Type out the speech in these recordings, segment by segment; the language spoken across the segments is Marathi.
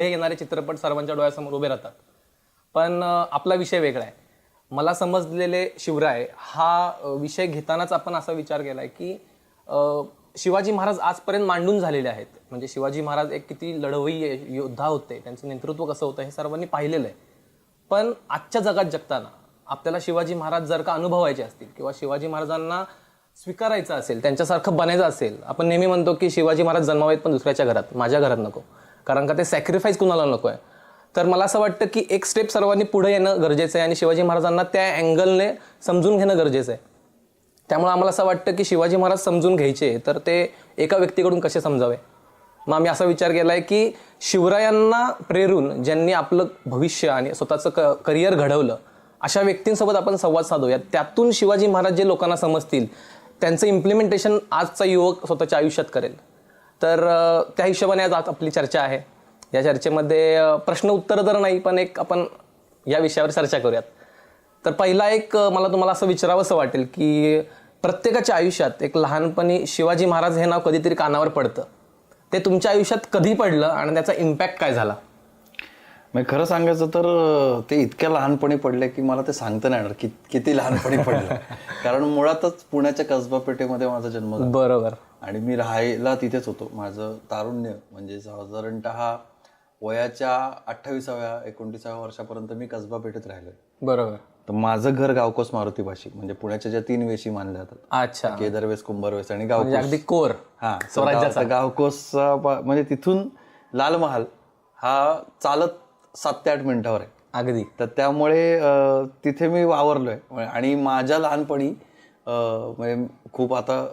हे येणारे चित्रपट सर्वांच्या डोळ्यासमोर उभे राहतात. पण आपला विषय वेगळा आहे. मला समजलेले शिवराय हा विषय घेतानाच आपण असा विचार केला आहे की शिवाजी महाराज आजपर्यंत मांडून झालेले आहेत. म्हणजे शिवाजी महाराज एक किती लढवई योद्धा होते त्यांचं नेतृत्व कसं होतं हे सर्वांनी पाहिलेलं आहे. पण आजच्या जगात जगताना आपल्याला शिवाजी महाराज जर का अनुभवायचे असतील किंवा शिवाजी महाराजांना स्वीकारायचं असेल त्यांच्यासारखं बनायचं असेल आपण नेहमी म्हणतो की शिवाजी महाराज जन्मावेत पण दुसऱ्याच्या घरात माझ्या घरात नको. कारण का ते सॅक्रिफाईस कुणाला नको आहे तर मला असं वाटतं की एक स्टेप सर्वांनी पुढे येणं गरजेचं आहे आणि शिवाजी महाराजांना त्या अँगलने समजून घेणं गरजेचं आहे. त्यामुळे आम्हाला असं वाटतं की शिवाजी महाराज समजून घ्यायचे तर ते एका व्यक्तीकडून कसे समजावे? मग आम्ही असा विचार केला आहे की शिवरायांना प्रेरून ज्यांनी आपलं भविष्य आणि स्वतःचं क करिअर घडवलं अशा व्यक्तींसोबत आपण संवाद साधूया त्यातून शिवाजी महाराज जे लोकांना समजतील त्यांचं इम्प्लिमेंटेशन आजचा युवक स्वतःच्या आयुष्यात करेल. तर त्या हिशोबाने आज आपली चर्चा आहे. या चर्चेमध्ये प्रश्न उत्तर तर नाही पण एक आपण या विषयावर चर्चा करूयात. तर पहिला एक मला तुम्हाला असं विचारावंसं वाटेल की प्रत्येकाच्या आयुष्यात एक लहानपणी शिवाजी महाराज हे नाव कधीतरी कानावर पडतं. ते तुमच्या आयुष्यात कधी पडलं आणि त्याचा इम्पॅक्ट काय झाला? मग खरं सांगायचं तर ते इतक्या लहानपणी पडले की मला ते सांगता नाही येणार की किती लहानपणी पडलं. कारण मुळातच पुण्याच्या कसबा पेठेमध्ये माझा जन्म झाला. बरोबर. आणि मी राहायला तिथेच होतो. माझं तारुण्य म्हणजे साधारणतः वयाच्या अठ्ठावीसाव्या एकोणतीसाव्या वर्षापर्यंत मी कसबा पेठेत राहिलोय. बरोबर. तर माझं घर गावकोस मारुती भाषी म्हणजे पुण्याच्या ज्या तीन वेशी मानल्या जातात. अच्छा. केदारवेस कुंभारवेस आणि म्हणजे गावकोस. अगदी कोर हा स्वराज्याचा. गावकोसचा पा- म्हणजे तिथून लाल महाल हा चालत सात ते आठ मिनिटावर आहे अगदी. तर त्यामुळे तिथे मी वावरलोय. आणि माझ्या लहानपणी म्हणजे खूप आता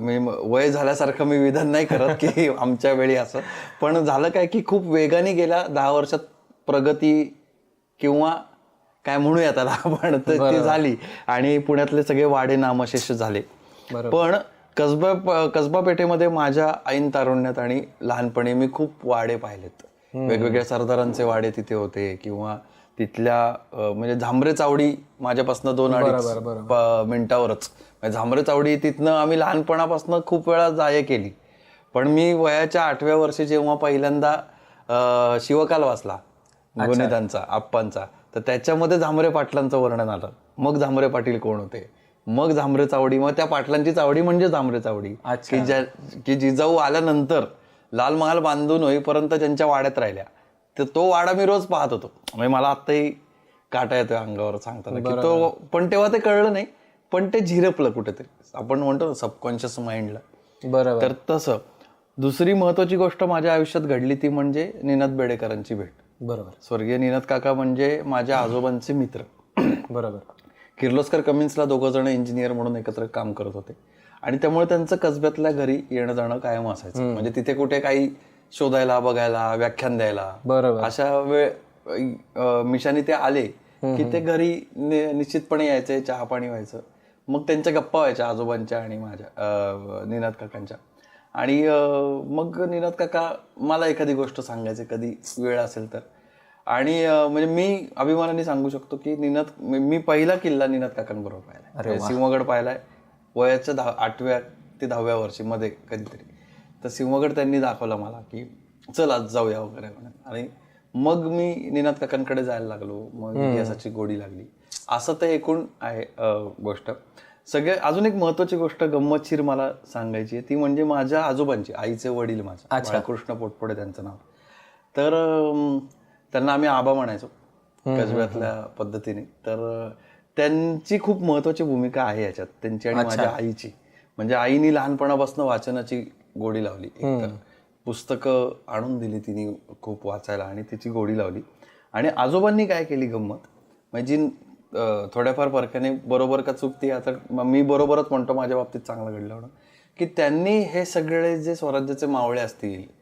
मी वय झाल्यासारखं मी विधान नाही करत की आमच्या वेळी असं. पण झालं काय की खूप वेगाने गेल्या दहा वर्षात प्रगती किंवा काय म्हणूया त्याला आपण तर ती झाली. आणि पुण्यातले सगळे वाडे नामशेष झाले. पण कसबा कसबा पेठेमध्ये माझ्या ऐन तारुण्यात आणि लहानपणी मी खूप वाडे पाहिलेत. वेगवेगळ्या सरदारांचे वाडे तिथे होते किंवा तिथल्या म्हणजे झांबरे चावडी माझ्यापासून दोन अडीच मिनिटावरच. म्हणजे झांबरे चावडी तिथनं आम्ही लहानपणापासून खूप वेळा जाय केली. पण मी वयाच्या आठव्या वर्षी जेव्हा पहिल्यांदा शिवकाल वाचला गणितांचा आप्पांचा तर त्याच्यामध्ये झांबरे पाटलांचं वर्णन आलं. मग झांबरे पाटील कोण होते? मग झांबरे चावडी. मग त्या पाटलांची चावडी म्हणजे झांबरे चावडी. की ज्या की जिजाऊ आल्यानंतर लाल महाल बांधून होईपर्यंत त्यांच्या वाड्यात राहिल्या तर तो वाडा मी रोज पाहत होतो. म्हणजे मला आत्ताही काटा येतोय अंगावर सांगताना की तो पण तेव्हा ते कळलं नाही पण ते झिरपलं कुठेतरी. आपण म्हणतो ना सबकॉन्शियस माइंडला बरोबर. तर तसं दुसरी महत्वाची गोष्ट माझ्या आयुष्यात घडली ती म्हणजे निनाद बेडेकरांची भेट. बरोबर. स्वर्गीय निनाद काका म्हणजे माझ्या आजोबांचे मित्र. बरोबर. किर्लोस्कर कमिन्सला दोघं जण इंजिनियर म्हणून एकत्र काम करत होते. आणि त्यामुळे त्यांचं कसब्यातल्या घरी येणं जाणं कायम असायचं. म्हणजे तिथे कुठे काही शोधायला बघायला व्याख्यान द्यायला. बरोबर. अशा वेळ मिशानी ते आले की ते घरी निश्चितपणे यायचे चहा पाणी व्हायचं. मग त्यांच्या गप्पा व्हायच्या आजोबांच्या आणि माझ्या निनाद काकांच्या. आणि मग निनाद काका मला एखादी गोष्ट सांगायचे कधी वेळ असेल तर. आणि म्हणजे मी अभिमानाने सांगू शकतो की निनाद मी पहिला किल्ला निनाद काकांबरोबर पाहिलाय. म्हणजे सिंहगड पाहिलाय. वयाच्या दहा आठव्या ते दहाव्या वर्षी मध्ये कधीतरी. तर सिंहगड त्यांनी दाखवला मला की चल आज जाऊया वगैरे म्हणून. आणि मग मी निनाद काकांकडे जायला लागलो. मग इतिहासाची गोडी लागली. असं ते एकूण आहे गोष्ट. सगळे अजून एक महत्वाची गोष्ट गंमतशीर मला सांगायची आहे. ती म्हणजे माझ्या आजोबांची आईचे वडील माझ्या बाळकृष्ण पोटपडे त्यांचं नाव. तर त्यांना आम्ही आबा म्हणायचो कसब्यातल्या पद्धतीने. तर त्यांची खूप महत्वाची भूमिका आहे याच्यात त्यांची आणि माझ्या आईची. म्हणजे आईनी लहानपणापासून वाचनाची गोडी लावली. एकतर पुस्तकं आणून दिली तिने खूप वाचायला आणि तिची गोडी लावली. आणि आजोबांनी काय केली गंमत? म्हणजे जी थोड्याफार फरकाने बरोबर का चुकती आता म- मी बरोबरच म्हणतो माझ्या बाबतीत चांगलं घडलं म्हणून. की त्यांनी हे सगळे जे स्वराज्याचे मावळे असतील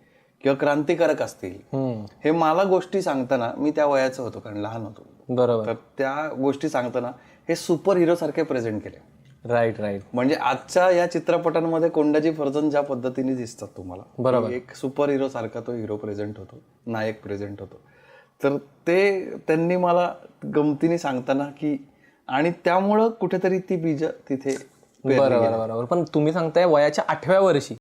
किंवा क्रांतिकारक असतील. हे मला गोष्टी सांगताना मी त्या वयाचं होतो कारण लहान होतो. बरोबर. तर त्या गोष्टी सांगताना हे सुपर हिरो सारखे प्रेझेंट केले. राईट राईट म्हणजे आजच्या या चित्रपटांमध्ये कोंडाजी फर्जन ज्या पद्धतीने दिसतात तुम्हाला बरोबर. एक सुपर हिरो सारखा तो हिरो प्रेझेंट होतो नायक प्रेझेंट होतो. तर ते त्यांनी मला गमतीने सांगताना की आणि त्यामुळं कुठेतरी ती बीज तिथे बरोबर बरोबर. पण तुम्ही सांगताय वयाच्या आठव्या वर्षी.